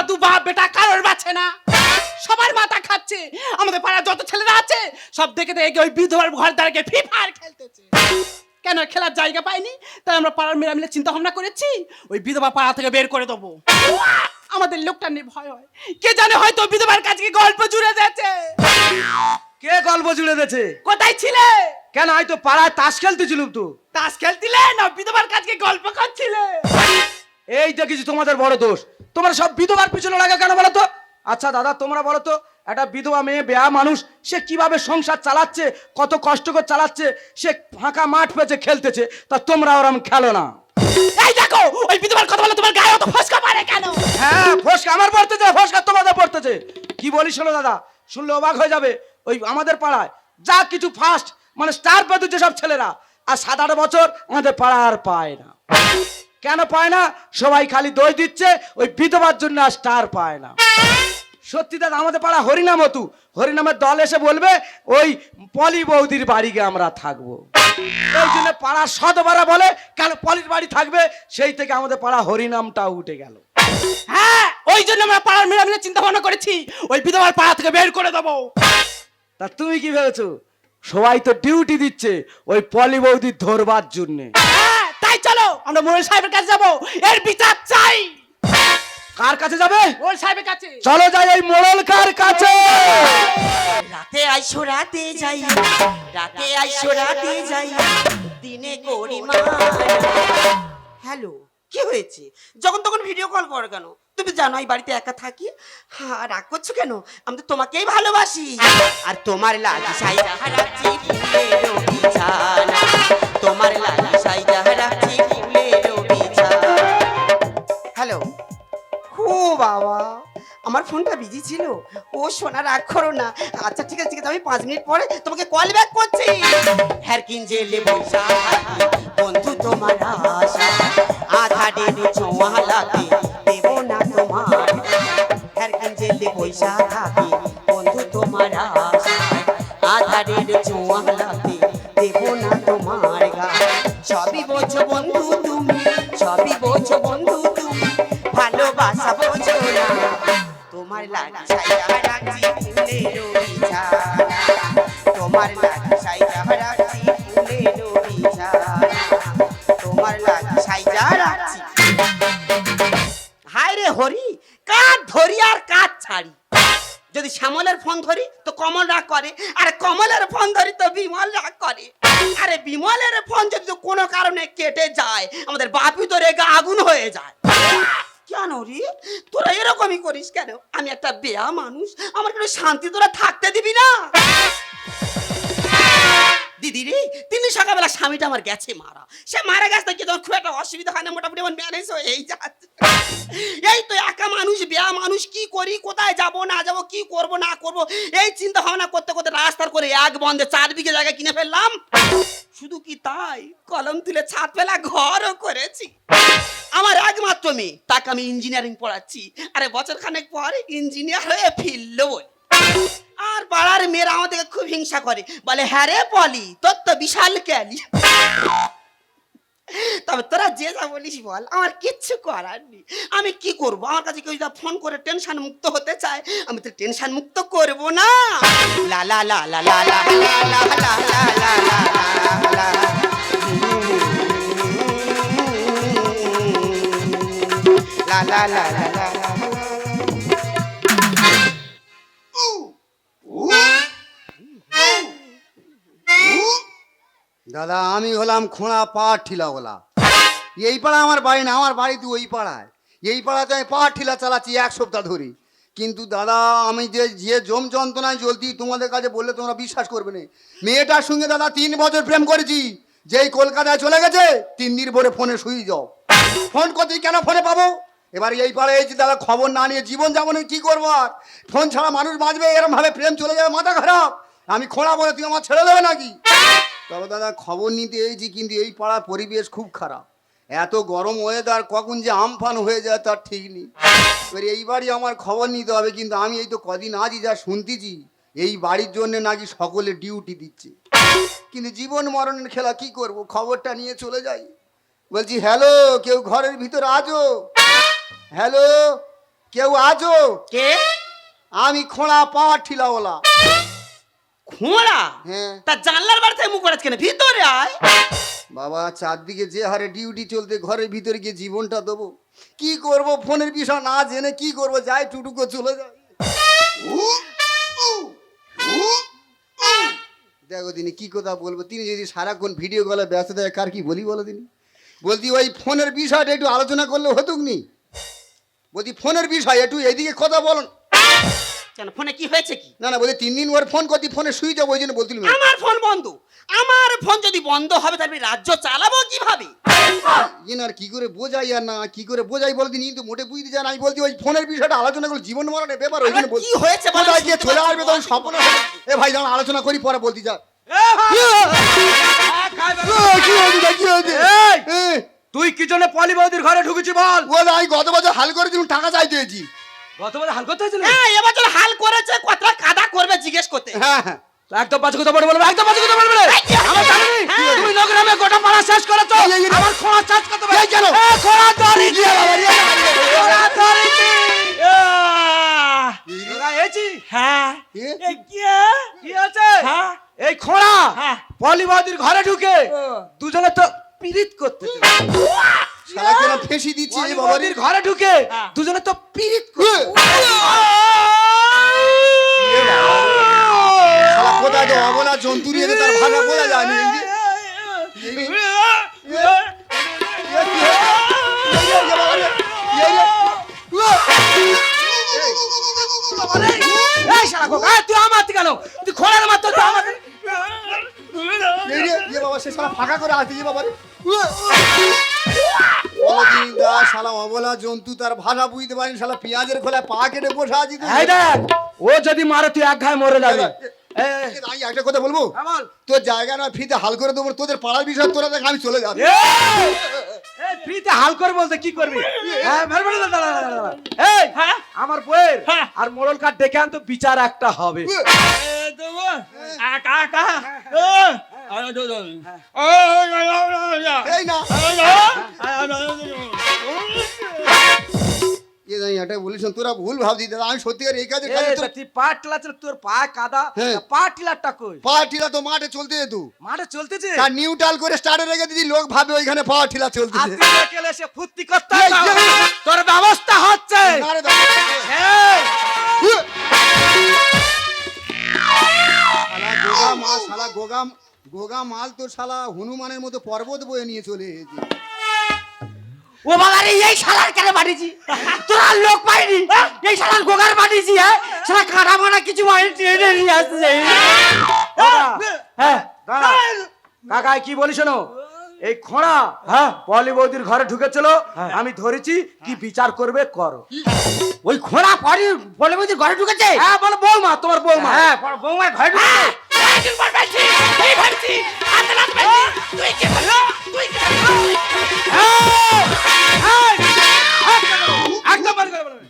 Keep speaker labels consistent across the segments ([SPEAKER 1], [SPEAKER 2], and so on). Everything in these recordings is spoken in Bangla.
[SPEAKER 1] একটু বাপ বেটা কারোর বাঁচে না। সবার মাথা খাচ্ছে। আমাদের পাড়ার যত ছেলেরা আছে সব দেখে দেখে ওই বিধবার ঘর দাঁড়িয়ে ফ্রি ফায়ার খেলতেছে। কেন খেলার জায়গা পাইনি? তাই আমরা পাড়ার মেয়েরা মিলে চিন্তা ভাবনা করেছি ওই বিধবা পাড়া থেকে বের করে দেবো। আমাদের লোকটা নিয়ে ভয় হয়। কে জানে হয়তো বিধবার কাছে গল্প জুড়ে যাচ্ছে
[SPEAKER 2] কে গল্প জুড়ে দিয়েছে
[SPEAKER 1] কোথায় ছিলে?
[SPEAKER 2] কেন হয়তো পাড়ায় তাস খেলতেছিলুম তো?
[SPEAKER 1] তাস খেলছিলে না বিধবার কাছে গল্প করছিলে?
[SPEAKER 2] এই দেখেছি তোমাদের বড় দোষ। তোমরা সব বিধবার পিছনে লাগে কেন বলো তো? আচ্ছা দাদা তোমরা বলো তো একটা বিধবা মেয়ে বেয়া মানুষ সে কীভাবে সংসার চালাচ্ছে কত কষ্ট করে চালাচ্ছে সে ফাঁকা মাঠ পেয়েছে খেলতেছে তা তোমরা ওরম খেলো না।
[SPEAKER 1] এই দেখো ওই বিধবার কথা বলে তোমার গায়ে অত ফসকা পারে কেন?
[SPEAKER 2] হ্যাঁ ফসকা আমার পড়তেছে ফসকা তোমাদের পড়তেছে। কি বলিস শোনো দাদা? শুনলে অবাক হয়ে যাবে ওই আমাদের পাড়ায়। যা কিছু ফার্স্ট মানে স্টার পেতে সব ছেলেরা আর সাত আট বছর আমাদের পাড়া আর পায় না। কেন পায় না? সবাই খালি দই দিচ্ছে ওই বিধবার জন্য আর স্টার পায় না। সত্যি দাদা আমাদের পাড়া হরিনাম হতু হরিনামের দল এসে বলবে ওই পলি বৌদির বাড়ি গিয়ে আমরা থাকব। এই জন্য পাড়ার সদবারা বলে কেন পলির বাড়ি থাকবে? সেই থেকে আমাদের পাড়া হরিনামটা উঠে গেল।
[SPEAKER 1] হ্যাঁ ওই জন্য আমরা পাড়ার মেয়েরা মিলে চিন্তা ভাবনা করেছি। ওই বিধবার পাড়া থেকে বের করে দেবো।
[SPEAKER 2] তা তুমি কি ভেবেছো? সবাই তো ডিউটি দিচ্ছে ওই পলি বৌদি ধরবার জন্যে।
[SPEAKER 1] চলো আমরা মোড়ল সাহেবের কাছে যাব। এর বিচার চাই।
[SPEAKER 2] কার কাছে যাবে?
[SPEAKER 1] মোড়ল সাহেবের কাছে।
[SPEAKER 2] চলো যাই এই মোড়ল কার কাছে।
[SPEAKER 3] রাতে আইসো রাতে যাই। রাতে আইসো রাতে যাই। দিনে করি হ্যালো কি হয়েছে? যখন তখন ভিডিও কল করো কেন? তুমি জানো এই বাড়িতে একা থাকি? হ্যাঁ রাগ করছ কেন? আমি তো তোমাকেই ভালোবাসি। আর তোমার লাগি সাইজা ফোনটা বিজি ছিল? ও সোনা রাগ করো না আচ্ছা ঠিক আছে ঠিক আছে, আমি পাঁচ মিনিট পরে তোমাকে কল ব্যাক করছি। হ্যার কিনজেলে বৈশা, বন্ধু তোমার আশা। আধা ডেনে ছোঁয়া লাগে দেব না তোমার। হ্যার কিনজেলে বৈশা থাকি বন্ধু তোমার আশা। আধা ডেনে ছোঁয়া লাগে দেব না তোমার গা। সবই বোঝো বন্ধু তুমি, সবই বোঝো বন্ধু তুমি, ভালোবাসা বোঝো না। আমার লাগ বেয়া মানুষ। আমার কোনো শান্তি তোরা থাকতে দিবি না। দিদি রে তিন সকালবেলা স্বামীটা আমার গেছে মারা। সে মারা গেছে কি তোমার খুব একটা অসুবিধা হয় না, মোটামুটি আমার ম্যানেজ হয়েই যাচ্ছে। এই তো একা মানুষ বেয়া মানুষ, কি করি, কোথায় যাব, না যাব, কি করব, না করব, এই চিন্তা ভাবনা করতে করতে রাস্তার করে এক বন্ধে চার বিঘে জায়গা কিনে ফেললাম। শুধু কি তাই? কলম তুলে ছাদ ফেলা ঘরও করেছি। আমার একমাত্র মেয়ে, তাকে আমি ইঞ্জিনিয়ারিং পড়াচ্ছি। আরে বছর খানেক পর ইঞ্জিনিয়ার হয়ে ফিরলো আর পাড়ার মেয়েরা আমাদেরকে খুব হিংসা করে। বলে হ্যাঁ রে পলি, তোর তো বিশাল ক্যালি। তবে তোরা যে যা বলিস বল আমার কিচ্ছু করার নেই আমি কি করব আমার কাছে কেউ যদি ফোন করে টেনশন মুক্ত হতে চায় আমি তো টেনশন মুক্ত করব না লা লা লা লা লা লা লা লা লা লা লা লা লা লা লা লা
[SPEAKER 4] দাদা, আমি হলাম খোঁড়া পাড় ঠিলাওয়ালা। এই পাড়া আমার বাড়ি না, আমার বাড়ি তো ওই পাড়ায়। এই পাড়াতে আমি পাড় ঠিলা চালাচ্ছি এক সপ্তাহ ধরে। কিন্তু দাদা, আমি যে যে জম যন্ত্রণায় জ্বলতি তোমাদের কাছে বললে তোমরা বিশ্বাস করবে না। মেয়েটার সঙ্গে দাদা তিন বছর প্রেম করেছি। যেই কলকাতায় চলে গেছে, তিন দিন পরে ফোনে শুয়ে যাও। ফোন করতে কেন ফোনে পাবো? এবার এই পাড়ে এই যে দাদা খবর না নিয়ে জীবন যাপনে কি করব আর? ফোন ছাড়া মানুষ বাঁচবে এরম ভাবে প্রেম চলে যাবে, মাথা খারাপ। আমি খোঁড়া বলে তুই আমার ছেড়ে দেবে নাকি? তবে দাদা খবর নিতে এসেছি কিন্তু এই পাড়ার পরিবেশ খুব খারাপ। এত গরম ওয়েদার কখন যে আমফান হয়ে যায় তার ঠিক নেই। এবার এই বাড়ি আমার খবর নিতে হবে কিন্তু আমি এই তো কদিন আজই যা শুনতেছি এই বাড়ির জন্য নাকি সকলে ডিউটি দিচ্ছে। কিন্তু জীবন মরণের খেলা কি করব? খবরটা নিয়ে চলে যাই। বলছি হ্যালো কেউ ঘরের ভিতর আজো? হ্যালো কেউ আজো?
[SPEAKER 3] কে?
[SPEAKER 4] আমি খোঁড়া পাওয়ার ঠিলাওয়ালা।
[SPEAKER 3] খোঁড়া?
[SPEAKER 4] হ্যাঁ।
[SPEAKER 3] তা জানলার বাড়ি থেকে মুখ করাচ্ছে কেন? ভিতরে আয়।
[SPEAKER 4] বাবা চারদিকে যে হারে ডিউটি চলতে ঘরের ভিতরে গিয়ে জীবনটা দেবো। কি করব? ফোনের বিষয় না জেনে কি করব? যাই টুটুকো চলে যাই। দেখো তিনি কি কথা বলব? তিনি যদি সারাক্ষণ ভিডিও কলে ব্যস্ত থাকে কার কি বলি বলো তিনি বলতি ওই ফোনের বিষয়টা একটু আলোচনা করলে হতুক নি? বলছি ফোনের বিষয় একটু এদিকে কথা বলুন
[SPEAKER 3] কেন? ফোনে কি হয়েছে কি?
[SPEAKER 4] না না বলছি তিন দিন ওর ফোন করতি ফোনে সুইচ অফ ওই জন্য বলছিলাম।
[SPEAKER 3] আমার ফোন বন্ধ। আমার ফোন যদি বন্ধ হবে তাহলে আমি রাজ্য চালাবো কীভাবে?
[SPEAKER 4] ইন আর কি করে বোঝাই আর না কি করে বোঝাই বলে দিন কিন্তু মোটে বুঝতে চান আমি বলছি ওই ফোনের বিষয়টা আলোচনা করে জীবন মরণের ব্যাপার ওই জন্য
[SPEAKER 3] কি হয়েছে বলো,
[SPEAKER 4] কোথায় গিয়ে চলে আসবে তখন স্বপ্ন হবে। এ ভাই যখন আলোচনা করি পরে বলতে যা। এ,
[SPEAKER 2] তুই কি জন্য পলি বৌদির ঘরে ঢুকেছি বল?
[SPEAKER 4] বল আমি গত বছর হাল করে দিলাম টাকা চাইতেছি
[SPEAKER 2] হাল করতে হয়েছিল
[SPEAKER 3] হ্যাঁ এবছর হাল করেছে কতটা কাদা করবে জিজ্ঞেস করতে
[SPEAKER 4] হ্যাঁ হ্যাঁ
[SPEAKER 2] একদম পাঁচ কথা বলে একদম পাঁচ কথা বলবে আমার জানি
[SPEAKER 3] হ্যাঁ।
[SPEAKER 2] তুমি নোংরামে গোটা পাড়া শেষ করেছ
[SPEAKER 4] এই, এই, এই,
[SPEAKER 2] আমার খোঁড়া শেষ করতে পারে
[SPEAKER 4] কেন?
[SPEAKER 2] খোঁড়া খোঁড়া
[SPEAKER 3] হ্যাঁ কে
[SPEAKER 2] আছে
[SPEAKER 3] হ্যাঁ
[SPEAKER 2] এই খোঁড়া
[SPEAKER 3] হ্যাঁ।
[SPEAKER 2] পলি ঘরে ঢুকে দুজনে তো পীড়িত করতে
[SPEAKER 4] শালা কেন ফেসি দিচ্ছে
[SPEAKER 2] পলি
[SPEAKER 4] বাবা রে।
[SPEAKER 2] ঘরে ঢুকে
[SPEAKER 3] হ্যাঁ।
[SPEAKER 2] দুজনে তো পিরিত
[SPEAKER 4] শালা কোথায় তো অবলা জন্তু নিয়ে তার ভাষা বোঝা যে। যে, যে যে।
[SPEAKER 2] খোকা এই, তুই আমার কেন তুই খোঁড়ার মাত্র তুই আমার
[SPEAKER 4] ইয়ে বাবা সে ফাঁকা করে আসছে বাবা রে। দা শালা অবলা জন্তু তার ভাষা বুঝতে পারিনি শালা পেঁয়াজের খোলা পা কেটে বসে আছি
[SPEAKER 2] এই দেখ ও যদি মারে তুই এক ঘায়ে মরে যাবে।
[SPEAKER 4] এ, এ, আমি একটা কথা বলব?
[SPEAKER 2] আমার
[SPEAKER 4] তোর জায়গা না ফ্রিতে হাল করে দেবো তোদের পাড়ার বিষয় তোরা দেখ আমি চলে যাব।
[SPEAKER 2] ফ্রিতে হাল করে বলতে কি করবি? হ্যাঁ এই
[SPEAKER 3] হ্যাঁ।
[SPEAKER 2] আমার বইয়ের
[SPEAKER 3] হ্যাঁ।
[SPEAKER 2] আর মোড়ল কাঠ ডেকে আন তো বিচার একটা হবে।
[SPEAKER 4] এই না এ জানি এটা বলিস তোরা ভুল ভাবছি দাদা আমি সত্যিকার এই কাজে
[SPEAKER 2] তুই পা টিলাচ্ছিল তোর পা কাদা
[SPEAKER 4] হ্যাঁ।
[SPEAKER 2] পা টিলারটা কই
[SPEAKER 4] পা ঠিলা তো মাঠে চলতে যেত
[SPEAKER 2] মাঠে চলতেছে
[SPEAKER 4] তার নিউট্রাল করে স্টার্টে রেখে দিদি লোক ভাবে ওইখানে পা ঠিলা
[SPEAKER 2] আর তুই একেলে এসে ফুর্তি করতে। তোর ব্যবস্থা হচ্ছে
[SPEAKER 4] না দাদা। শালা গোগা মাল শালা গোগা মাল তো শালা হনুমানের মতো পর্বত বয়ে নিয়ে চলে এসেছে।
[SPEAKER 3] ও বাবা রে এই শালার কেন পাঠিয়েছি তোরা লোক পাইনি। এই শালার গোগার পাঠিয়েছি হ্যাঁ? শালা কাটা মানা কিছু মাইনে ট্রেনে নিয়ে আসছে
[SPEAKER 2] হ্যাঁ? কাকা কি বলি শোনো? এই খোঁড়া হ্যাঁ? পলি বৌদির ঘরে ঢুকেছিল। আমি ধরেছি কি বিচার করবে করো।
[SPEAKER 3] ওই পরে বলে বলছি ঘরে ঢুকেছে?
[SPEAKER 2] হ্যাঁ বলো বৌমা তোমার বৌমা।
[SPEAKER 3] হ্যাঁ বৌমার ঘরে ঢুকেছে।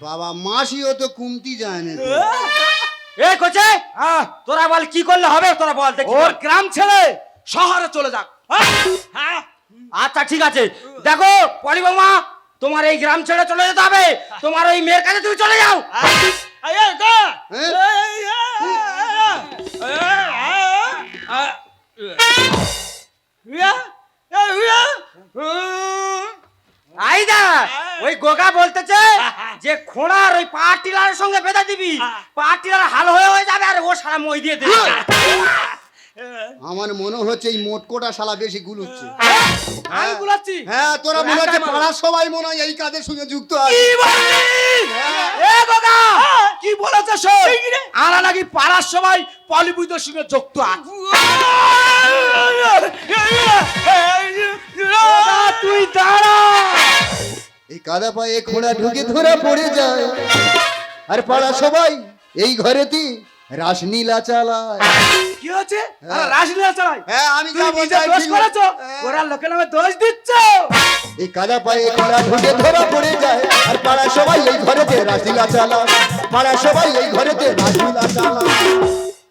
[SPEAKER 4] বাবা মাসিও তো কুমতি যায় না
[SPEAKER 3] এ কোচে
[SPEAKER 2] হ্যাঁ,
[SPEAKER 3] তোরা বল কি করলে হবে তোরা বল দেখি
[SPEAKER 2] ওর গ্রাম ছেড়ে শহরে চলে যাক
[SPEAKER 3] হ্যাঁ আচ্ছা ঠিক আছে দেখো পরি বৌমা তোমার এই গ্রাম ছেড়ে চলে যেতে হবে তোমার ওই মেয়ের কাছে তুমি চলে যাও
[SPEAKER 4] হ্যাঁ?
[SPEAKER 3] আইদা ওই গোগা বলতেছে যে খোঁড়ার ওই পা টিলার সঙ্গে বেঁধে দিবি পা টিলার হাল হয়ে হয়ে যাবে আর ও সারা মই দিয়ে দেবে।
[SPEAKER 4] আমার মনে হচ্ছে এই মোটকোটা শালা বেশি গুলুচ্ছে।
[SPEAKER 2] আমি বুলাচ্ছি
[SPEAKER 4] হ্যাঁ তোরা মনে হচ্ছে পাড়ার সবাই মনে হয় এই কাজের সঙ্গে যুক্ত আছে।
[SPEAKER 2] কি বললি এ গোগা! কি বলেছে শোন আনা নাকি পাড়ার সবাই পলিবুইদের সঙ্গে যুক্ত আছে? তুই দাঁড়া।
[SPEAKER 4] এই কাদা পায়ে খোঁড়া ঢুকে ধরা পড়ে যায়। আর পাড়া সবাই এই ঘরেতে রাসলীলা চালায়।
[SPEAKER 2] কি হচ্ছে? রাসলীলা চালাই
[SPEAKER 4] হ্যাঁ আমি
[SPEAKER 2] তুই নিজে দোষ করেছ? ওরা লোকের নামে দোষ দিচ্ছ?
[SPEAKER 4] এই কাদা পায়ে খোঁড়া ঢুকে ধরা পড়ে যায়। আর পাড়া সবাই এই ঘরেতে রাসলীলা চালায়। পাড়া সবাই এই ঘরেতে রাসলীলা চালায়।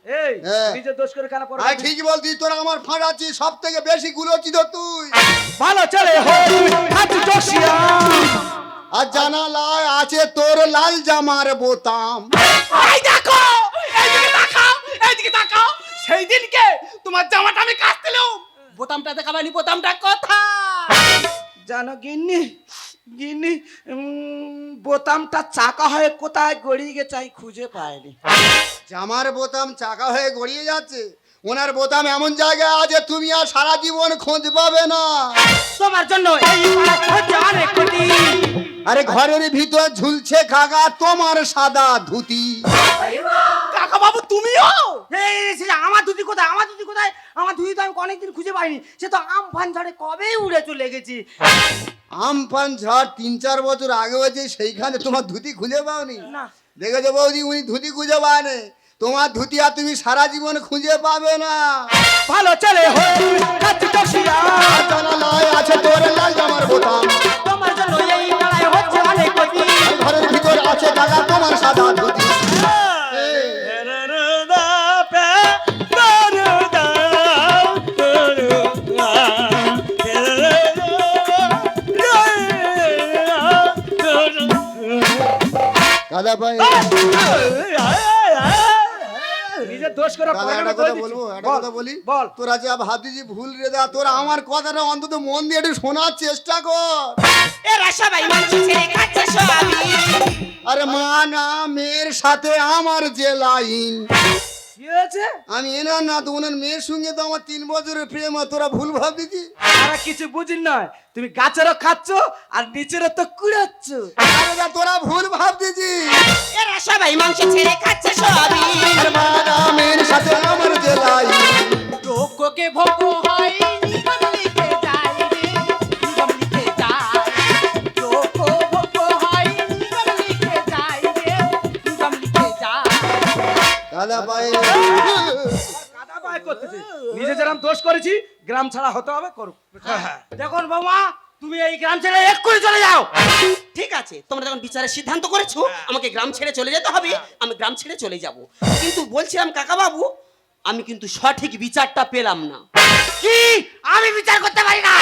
[SPEAKER 2] এই
[SPEAKER 4] হ্যাঁ।
[SPEAKER 2] নিজে দোষ করে কেন পড়ো
[SPEAKER 4] আই ঠিক বলতি তোরা আমার ফাঁড়াচ্ছি সব থেকে বেশি গুলোচ্ছি তো তুই।
[SPEAKER 2] ভালো চলে হই হাত জোশিয়া
[SPEAKER 4] আর জানালায় আছে তোর লাল জামার বোতাম।
[SPEAKER 1] এই দেখো এইদিকে তাকাও এইদিকে তাকাও। সেই দিনকে তোমার জামাটা আমি কাচতেলাম বোতামটা দেখাবানি বোতামটা কোথায়?
[SPEAKER 2] জানো গিন্নি উম, বোতামটা চাকা হয়ে কোথায় গড়িয়ে গেছে আমি খুঁজে পাইনি।
[SPEAKER 4] জামার বোতাম চাকা হয়ে গড়িয়ে যাচ্ছে। ওনার বোতাম এমন জায়গায় আছে তুমি আর সারা জীবন খোঁজ পাবে না।
[SPEAKER 3] তোমার জন্য
[SPEAKER 4] আরে ঘরের ভিতর ঝুলছে খাগা তোমার সাদা ধুতি।
[SPEAKER 1] কাকা বাবু তুমিও?
[SPEAKER 3] এই আমার ধুতি কোথায়? আমার ধুতি কোথায়? আমার ধুতি তো আমি অনেকদিন খুঁজে পাইনি। সে তো আমফান ঝড়ে কবেই উড়ে চলে গেছি?
[SPEAKER 4] আমফান ঝড় তিন চার বছর আগে হয়েছে সেইখানে তোমার ধুতি খুঁজে পাওনি?
[SPEAKER 3] না।
[SPEAKER 4] দেখেছ বৌদি উনি ধুতি খুঁজে পায় তোমার ধুতি আর তুমি সারা জীবন খুঁজে পাবে না।
[SPEAKER 2] ভালো চলে হয়ে
[SPEAKER 4] জানালায় আছে তোর লাল জামার বোতাম।
[SPEAKER 2] করে
[SPEAKER 4] একটা কথা বলব একটা কথা বলি?
[SPEAKER 2] বল।
[SPEAKER 4] তোরা যা ভুল রে দা তোরা আমার কথাটা অন্তত মন দিয়ে একটু শোনার চেষ্টা কর।
[SPEAKER 3] এরা সবাই মানুষ ছেড়ে খাচ্ছে সবই
[SPEAKER 4] আরে মা না মেয়ের সাথে আমার যে লাইন
[SPEAKER 2] কি হয়েছে?
[SPEAKER 4] আমি এনার না তো ওনার মেয়ের সঙ্গে তো আমার তিন বছরের প্রেম আর তোরা ভুল ভাবছিস
[SPEAKER 2] আর কিছু বুঝিন নয়। তুমি গাছেরও খাচ্ছ আর নিচেরও তো কুড়াচ্ছ।
[SPEAKER 4] আরে দা তোরা ভুল ভাবছিস
[SPEAKER 3] এরা সবাই মাংস ছেড়ে খাচ্ছে সবই।
[SPEAKER 4] মা সাথে আমার
[SPEAKER 1] জেলাই ভোগ হয়।
[SPEAKER 4] দাদা ভাই
[SPEAKER 2] কাদা পায়। করতেছে। নিজে যেরকম দোষ করেছি গ্রাম ছাড়া হতে হবে করুক। হ্যাঁ।
[SPEAKER 3] দেখুন বৌমা তুমি এই গ্রাম ছেড়ে এক্ষুনি চলে যাও। ঠিক আছে তোমরা যখন বিচারের সিদ্ধান্ত করেছ আমাকে গ্রাম ছেড়ে চলে যেতে হবে আমি গ্রাম ছেড়ে চলে যাব। কিন্তু বলছিলাম কাকা বাবু আমি কিন্তু সঠিক বিচারটা পেলাম না। কি? আমি বিচার করতে পারি না।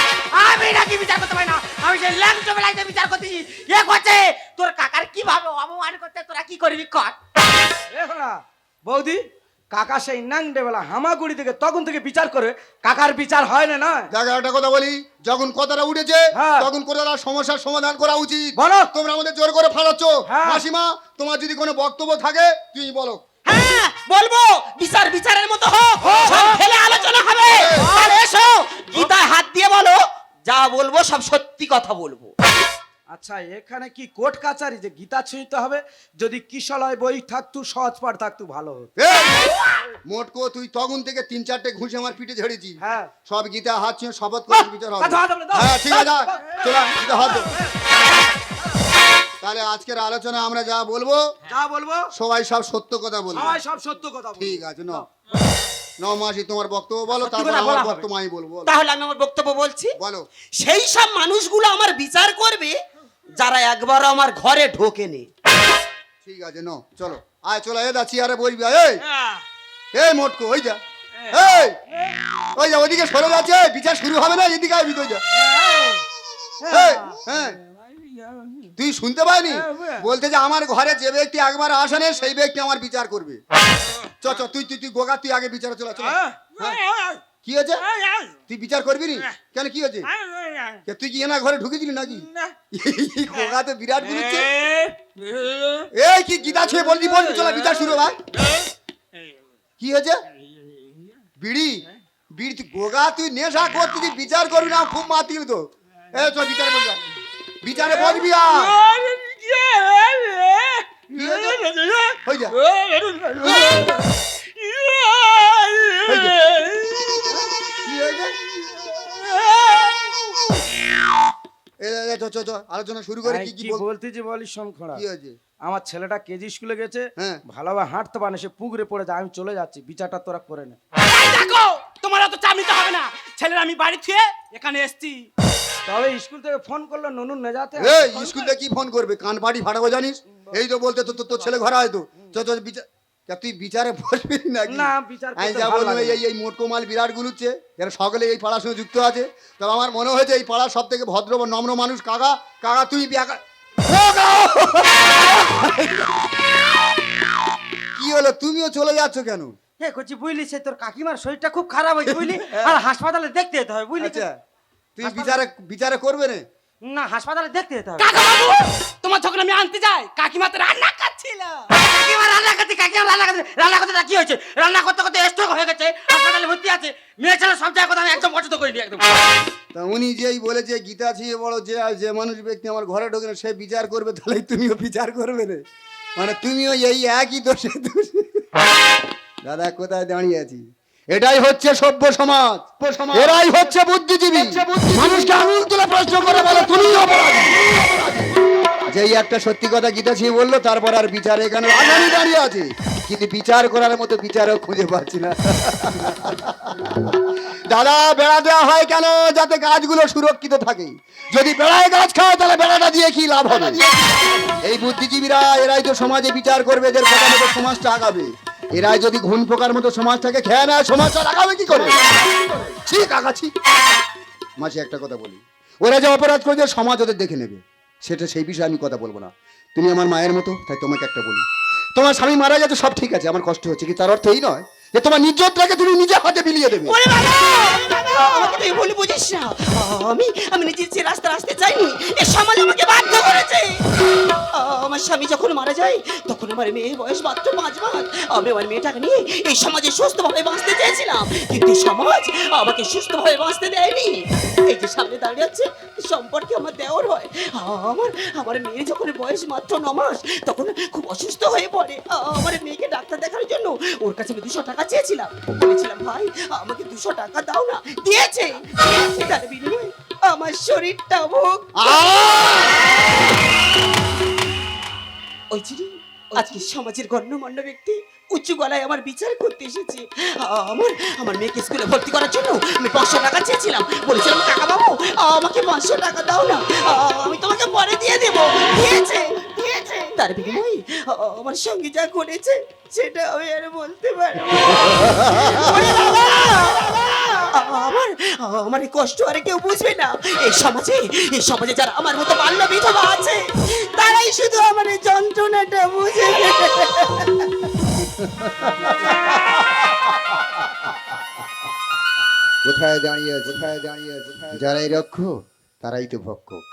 [SPEAKER 3] আমি নাকি বিচার করতে পারি না। আমি সেই ল্যাংটো বেলাইতে বিচার করতেছি এ করছে। তোর কাকার কীভাবে অপমান করতে তোরা কি করবি কর।
[SPEAKER 2] এ হলা, বৌদি কাকা সেই নাংডে বেলা হামাগুড়ি থেকে তখন থেকে বিচার করে কাকার বিচার হয় না নয়।
[SPEAKER 4] দেখা একটা কথা বলি যখন কথাটা উঠেছে
[SPEAKER 2] হ্যাঁ।
[SPEAKER 4] তখন কথাটা সমস্যার সমাধান করা উচিত।
[SPEAKER 2] বলো।
[SPEAKER 4] তোমরা আমাদের জোর করে ফালাচ্ছ
[SPEAKER 2] হ্যাঁ।
[SPEAKER 4] মাসিমা তোমার যদি কোনো বক্তব্য থাকে তুমি বলো।
[SPEAKER 3] হ্যাঁ বলব বিচার বিচারের মতো হোক সব ফেলে আলোচনা হবে। আর এসো গীতায় হাত দিয়ে বলো যা বলব সব সত্যি কথা বলব।
[SPEAKER 2] আচ্ছা এখানে কি কোর্ট কাচারি যে গীতা ছুঁইতে হবে? যদি কিশলয় বই থাকতু সহজ পাঠ থাকতু ভালো হতো।
[SPEAKER 4] মোটকো তুই তখন থেকে তিন চারটে ঘুষে আমার পিঠে ঝেড়েছি।
[SPEAKER 2] হ্যাঁ।
[SPEAKER 4] সব গীতা হাত ছুঁয়ে শপথ করে বিচার হবে।
[SPEAKER 2] দাও।
[SPEAKER 4] হ্যাঁ ঠিক আছে যা, চলো গীতা হাত তাহলে আজকের আলোচনা আমরা যা বলব
[SPEAKER 2] যা বলব?
[SPEAKER 4] সবাই সব সত্য কথা বলব।
[SPEAKER 2] সবাই সব সত্য কথা বলব।
[SPEAKER 4] ঠিক আছে ন। ন মাসি তোমার বক্তব্য বলো তারপর আমার বক্তব্য আমি বলব
[SPEAKER 3] তাহলে আমি আমার বক্তব্য বলছি।
[SPEAKER 4] বলো।
[SPEAKER 3] সেই সব মানুষগুলো আমার বিচার করবে যারা একবার আমার ঘরে ঢোকেনি।
[SPEAKER 4] ঠিক আছে ন চলো। আয় চলো এ দা চেয়ারে বসবি এই। এই মোটকো ওই যা। এই ওই যা ওদিকে সরে যাচ্ছে বিচার শুরু হবে না এদিকে আয় ভিতরে যা। হ্যাঁ। তুই শুনতে পাইনি? বলতে যে আমার ঘরে যে ব্যক্তি একবার আসেনি সেই ব্যক্তি আমার বিচার করবে। চ চ তুই তুই তুই গোগা তুই আগে বিচারে চলে চল কি হয়েছে? তুই বিচার করবি নি? কেন কি হয়েছে? তুই কি এনা ঘরে ঢুকেছিলি নাকি গোগা তো বিরাট গুরুচ্ছে এই কি গীতা ছুঁয়ে বলবি বলবি চলা বিচার শুরু ভাই কি হয়েছে বিড়ি বিড়ি তুই গোগা তুই নেশা করতে তুই বিচার করবি না খুব মাতিল তো এ চল বিচারে বিচারে বলবি আর হয়ে যা কি হয়েছে আলোচনা শুরু করে
[SPEAKER 2] আমি
[SPEAKER 4] কি কি
[SPEAKER 2] কি
[SPEAKER 4] বল কি হয়েছে?
[SPEAKER 2] আমার ছেলেটা কেজি স্কুলে গেছে
[SPEAKER 4] হ্যাঁ।
[SPEAKER 2] ভালোভাবে হাঁটতে পারে সে পুকুরে পড়ে যায় আমি চলে যাচ্ছি বিচারটা তোরা করে নে।
[SPEAKER 1] দেখো তোমার অত চাপ নিতে হবে না। ছেলের আমি বাড়ি থুয়ে এখানে এসছি।
[SPEAKER 2] তবে স্কুল থেকে ফোন করল নুনুন না যাতে
[SPEAKER 4] এই স্কুল থেকে কি ফোন করবে? কান পাটি ফাটাবো জানিস? এই তো বলতে তো তো- তোর ছেলে ঘরে হয়তো চ চ বিচার তা তুই বিচারে বসবি নাকি?
[SPEAKER 2] না, বিচার
[SPEAKER 4] আমি যা
[SPEAKER 2] লাগে
[SPEAKER 4] এই এই মোটকো মাল বিরাট গুলুচ্ছে এরা সকলে এই পাড়ার সঙ্গে যুক্ত আছে। তবে আমার মনে হয়েছে এই পাড়ার সব থেকে ভদ্র বা নম্র মানুষ কাকা। কাকা তুই কি হলো? তুমিও চলে যাচ্ছ কেন?
[SPEAKER 5] হে করছি বুঝলি সে তোর কাকিমার শরীরটা খুব খারাপ হয়েছে বুঝলি? আর হাসপাতালে দেখতে যেতে হবে বুঝলি?
[SPEAKER 4] আচ্ছা। তুই বিচারে বিচারে করবে না?
[SPEAKER 5] না হাসপাতালে দেখতে যেতে হবে।
[SPEAKER 1] তোমার যখন আমি আনতে যাই কাকিমা তো রান্না করছিল
[SPEAKER 5] কাকিমা রান্না করতে কাকিমা রান্না করতে রান্না করতে কি হয়েছে? রান্না করতে করতে স্ট্রোক হয়ে গেছে হাসপাতালে ভর্তি আছে মেয়ে ছেলে সব জায়গায় কথা আমি একদম পছন্দ করিনি একদম।
[SPEAKER 4] তা উনি যেই বলেছে গীতা ছিয়ে বড় যে যে মানুষ ব্যক্তি আমার ঘরে ঢোকে না সে বিচার করবে তাহলে তুমিও বিচার করবে রে। মানে তুমিও এই একই দোষে দোষী। দাদা কোথায় দাঁড়িয়ে আছি? এটাই হচ্ছে সভ্য সমাজ। এরাই হচ্ছে বুদ্ধিজীবী। মানুষকে আঙুল তুলে প্রশ্ন করে বলে তুমি অপরাধী। যেই একটা সত্যি কথা গীতা ছিয়ে বলল, তারপর আর বিচার এখানে আগামী দাঁড়িয়ে আছে। কিন্তু বিচার করার মতো বিচারও খুঁজে পাচ্ছি না। দাদা, বেড়া দেওয়া হয় কেন? যাতে গাছগুলো সুরক্ষিত থাকে। যদি বেড়ায় গাছ খায়, তাহলে বেড়াটা দিয়ে কি লাভ হবে? এই বুদ্ধিজীবীরা, এরাই তো সমাজে বিচার করবে এদের কথা মতো সমাজটা আগাবে। এরাই যদি ঘুন পোকার মতো সমাজটাকে খেয়ে নেয়, সমাজটা আগাবে কি করে? ঠিক আগাছি মাসি, একটা কথা বলি। ওরা যে অপরাধ করেছে, সমাজ ওদের দেখে নেবে। সেটা সেই বিষয়ে আমি কথা বলব না। তুমি আমার মায়ের মতো, তাই তোমাকে একটা বলি। তোমার স্বামী মারা গেছে, সব ঠিক আছে, আমার কষ্ট হচ্ছে কি তার অর্থ এই নয় যে তোমার নিজটাকে তুমি নিজে হাতে বিলিয়ে দেবে।
[SPEAKER 3] ওরে বাবা! আমাকে তুই ভুল বুঝিস না। আমি আমি নিজের যে রাস্তা আসতে চাইনি, এ সমাজ আমাকে বাধ্য করেছে। আমার স্বামী যখন মারা যায়, তখন আমার মেয়ের বয়স মাত্র পাঁচ মাস। আমি আমার মেয়েটাকে নিয়ে এই সমাজে সুস্থভাবে বাঁচতে চেয়েছিলাম। কিন্তু সমাজ আমাকে সুস্থভাবে বাঁচতে দেয়নি। এই যে সামনে দাঁড়িয়ে আছে সম্পর্কে আমার দেওয়ার হয়। আমার আমার মেয়ে যখন বয়স মাত্র ন মাস, তখন খুব অসুস্থ হয়ে পড়ে। আমার মেয়েকে ডাক্তার দেখানোর জন্য ওর কাছে আমি দুশো টাকা চেয়েছিলাম বলেছিলাম ভাই আমাকে দুশো টাকা দাও না। দিয়েছে। তার বিনিময়ে আমার শরীরটা ভোগ ওই চিনি আজকে সমাজের গণ্যমান্য ব্যক্তি উঁচু গলায় আমার বিচার করতে এসেছে। আমার আমার মেয়েকে স্কুলে ভর্তি করার জন্য আমি পাঁচশো টাকা চেয়েছিলাম। বলেছিলাম কাকা বাবু আমাকে পাঁচশো টাকা দাও না। আমি তোমাকে পরে দিয়ে দেবো। দিয়েছে দিয়েছে। তার বিনিময়ে, আমার সঙ্গে যা করেছে সেটা আমি আর বলতে পারব! আমার আমার এই কষ্ট আর কেউ বুঝবে না। এই সমাজে এই সমাজে যারা আমার মতো বাল্য বিধবা আছে, তারাই শুধু আমার এই যন্ত্রণাটা বুঝে।
[SPEAKER 4] কোথায় দাঁড়িয়ে আছে? কোথায় দাঁড়িয়ে আছে যারাই রক্ষ তারাই তো ভক্ষক।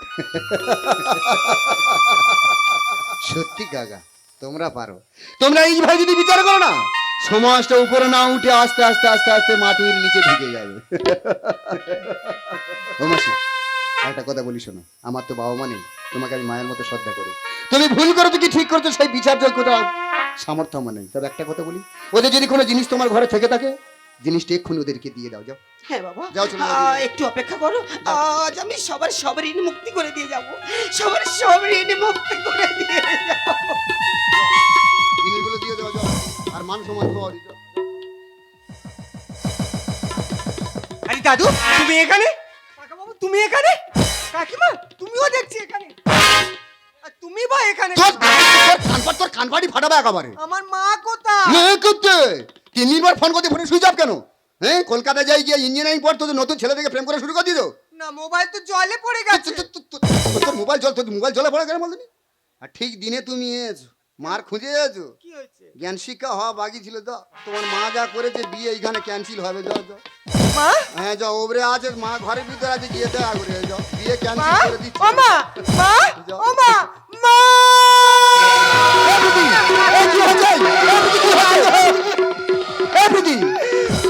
[SPEAKER 4] সত্যি কাকা তোমরা পারো। তোমরা এইভাবে যদি বিচার করো না সমাজটা উপরে না উঠে আস্তে আস্তে আস্তে আস্তে মাটির নিচে ঢুকে যাবে। ও মাসি একটা কথা বলি শোনো আমার তো বাবা মা নেই। তোমাকে আমি মায়ের মতো শ্রদ্ধা করি। তুমি ভুল করেছ কি ঠিক করেছ? সেই বিচার যোগ্য সামর্থ্য আমার নেই। তবে একটা কথা বলি ওদের যদি কোনো জিনিস তোমার ঘরে থেকে থাকে জিনিসটা এক্ষুনি ওদেরকে দিয়ে দাও যাও।
[SPEAKER 3] হ্যাঁ বাবা।
[SPEAKER 4] যাও চলে
[SPEAKER 3] একটু অপেক্ষা করো। আজ আমি সবার সব ঋণ মুক্তি করে দিয়ে যাব। সবার সব ঋণ মুক্তি করে দিয়ে যাব।
[SPEAKER 4] জিনিসগুলো দিয়ে দেওয়া যাও। আর মান সম্মান পাওয়া
[SPEAKER 5] আরে দাদু তুমি এখানে? তুমি এখানে? কাকিমা তুমিও দেখছি এখানে। তুমি বা এখানে
[SPEAKER 4] তোর তোর কানপাট তোর কানপাটি ফাটাবে একেবারে।
[SPEAKER 5] আমার মা কোথায়?
[SPEAKER 4] না করতে তিন তিনবার ফোন করতে ফোনে সুইচ অফ কেন? হ্যাঁ কলকাতা যাই গিয়ে ইঞ্জিনিয়ারিং পর তোদের নতুন ছেলে থেকে প্রেম করা শুরু করে দিল।
[SPEAKER 5] না মোবাইল তো জলে পড়ে গেছে।
[SPEAKER 4] তোর মোবাইল জল তোর মোবাইল জলে পড়ে কেন বলতো আর ঠিক দিনে তুমি এসো। মার খুঁজে এসো
[SPEAKER 5] কি হয়েছে?
[SPEAKER 4] জ্ঞান শিক্ষা হওয়া বাকি ছিল তো। তোমার মা যা করেছে বিয়ে এইখানে ক্যান্সেল হবে যাও যাও।
[SPEAKER 5] মা?
[SPEAKER 4] হ্যাঁ যাও ওবরে আছে মা ঘরের ভিতরে আছে গিয়ে দেখা করে যাও বিয়ে ক্যান্সেল করে দিচ্ছি।
[SPEAKER 5] ও মা মা? ও মা মা!
[SPEAKER 4] এ প্রীতি, এ কি হচ্ছে? এ প্রীতি, কি হচ্ছে? এ প্রীতি,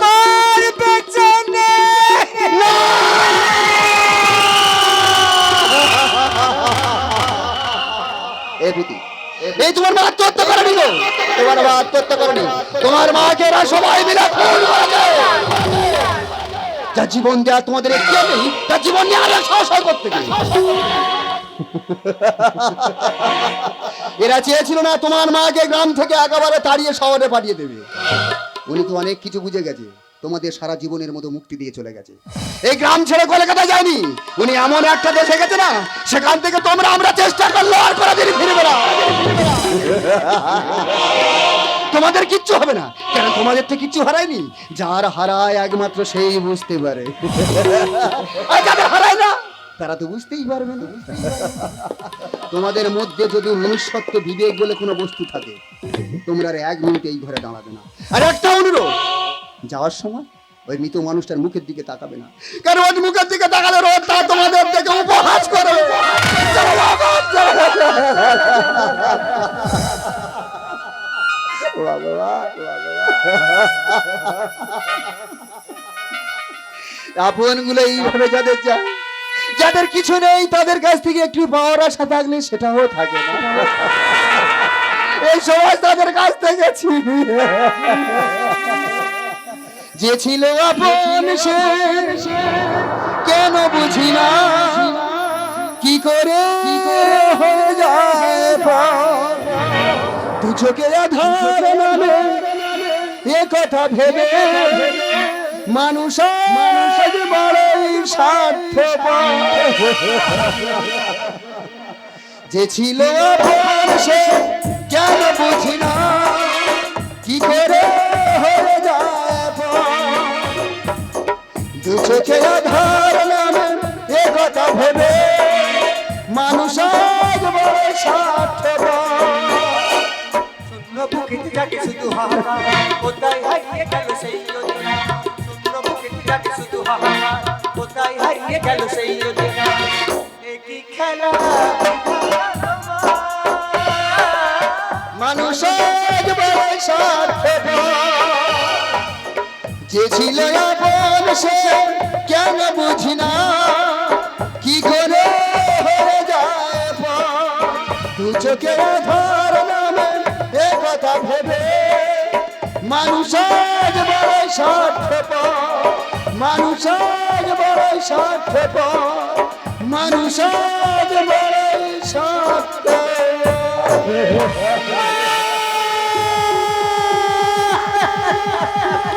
[SPEAKER 5] মার পেছনে!
[SPEAKER 4] এ প্রীতি, এই তোমার মা আত্মহত্যা করেনি গো। তোমার মা আত্মহত্যা করেনি। তোমার মাকে এরা সবাই মিলে খুন করেছে। যা জীবন দেওয়া তোমাদের একটু নেই তার জীবন নিয়ে আরও সাহস করতে এরা চেয়েছিল না তোমার মাকে গ্রাম থেকে একেবারে তাড়িয়ে শহরে পাঠিয়ে দেবে। উনি তো অনেক কিছু বুঝে গেছে। তোমাদের সারা জীবনের মতো মুক্তি দিয়ে চলে গেছে। এই গ্রাম ছেড়ে কলকাতা যায়নি। উনি এমন একটা দেশে গেছে না, সেখান থেকে তোমরা আমরা চেষ্টা করল আর করে দিন ফিরবে না। তোমাদের কিচ্ছু হবে না। কেন তোমাদের তো কিচ্ছু হারায়নি? যার হারায় একমাত্র সেই বুঝতে পারে। যাদের হারায় না, তারা তো বুঝতেই পারবে না। তোমাদের মধ্যে যদি মনুষ্যত্ব বিবেক বলে কোনো বস্তু থাকে, তোমরা আর এক মিনিট এই ঘরে দাঁড়াবে না। আর একটা অনুরোধ যাওয়ার সময় ওই মৃত মানুষটার মুখের দিকে তাকাবে না। কারণ ওই মুখের দিকে তাকালে রোজ তা তোমাদের থেকে উপহাস। বাবা, আপনগুলো এইভাবে যাদের যায় যাদের কিছু নেই তাদের কাছ থেকে একটু পাওয়ার আশা থাকলে সেটাও থাকে না। এই সমাজ তাদের কাছ থেকে ছিনিয়ে যে ছিল আপন সে, কেন বুঝি না? কি করে কি করে হয়ে যায় পর? দু চোখে আধার নামে এ কথা ভেবে মানুষ আজ বড়ই যে ছিল আপন সে, কেন বুঝি না? কি করে চোখে আধার নামে মানুষ
[SPEAKER 5] শুধু হাহাকার কোথায় হারিয়ে গেল সেই শুধু হাহাকার কোথায় হারিয়ে গেল সেই একই খেলা
[SPEAKER 4] মানুষ আজ স্বার্থপর। যে ছিল সে কেন বুঝি না কি করে হয়ে যায় দু চোখের ধর নামে এ কথা ভেবে মানুষ আজ বড় স্বার্থপ মানুষ আজ বড় স্বার্থপ মানুষ আজ বড় স্বার্থ Yeah.